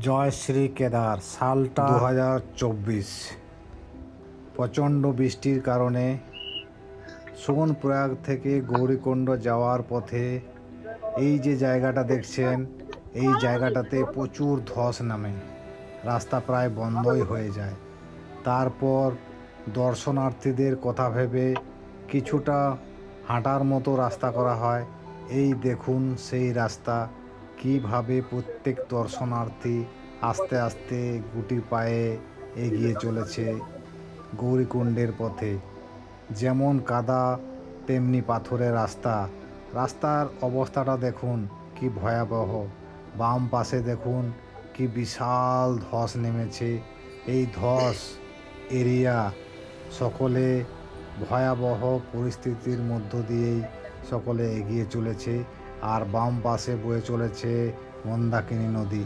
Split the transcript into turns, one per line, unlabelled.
জয় শ্রী কেদার, সালটা দু হাজার চব্বিশ। প্রচণ্ড বৃষ্টির কারণে সুবনপ্রয়াগ থেকে গৌরীকুণ্ড যাওয়ার পথে এই যে জায়গাটা দেখছেন, এই জায়গাটাতে প্রচুর ধস নামে। রাস্তা প্রায় বন্ধই হয়ে যায়। তারপর দর্শনার্থীদের কথা ভেবে কিছুটা হাঁটার মতো রাস্তা করা হয়। এই দেখুন সেই রাস্তা। কীভাবে প্রত্যেক দর্শনার্থী আস্তে আস্তে গুটি পায়ে এগিয়ে চলেছে গৌরীকুণ্ডের পথে? যেমন কাদা, তেমনি পাথরের রাস্তা। রাস্তার অবস্থাটা দেখুন কি ভয়াবহ। বাম পাশে দেখুন কি বিশাল ধস নেমেছে। এই ধস এরিয়া সকলে ভয়াবহ পরিস্থিতির মধ্য দিয়েই সকলে এগিয়ে চলেছে। আর বাম পাশে বয়ে চলেছে মন্দাকিনী নদী।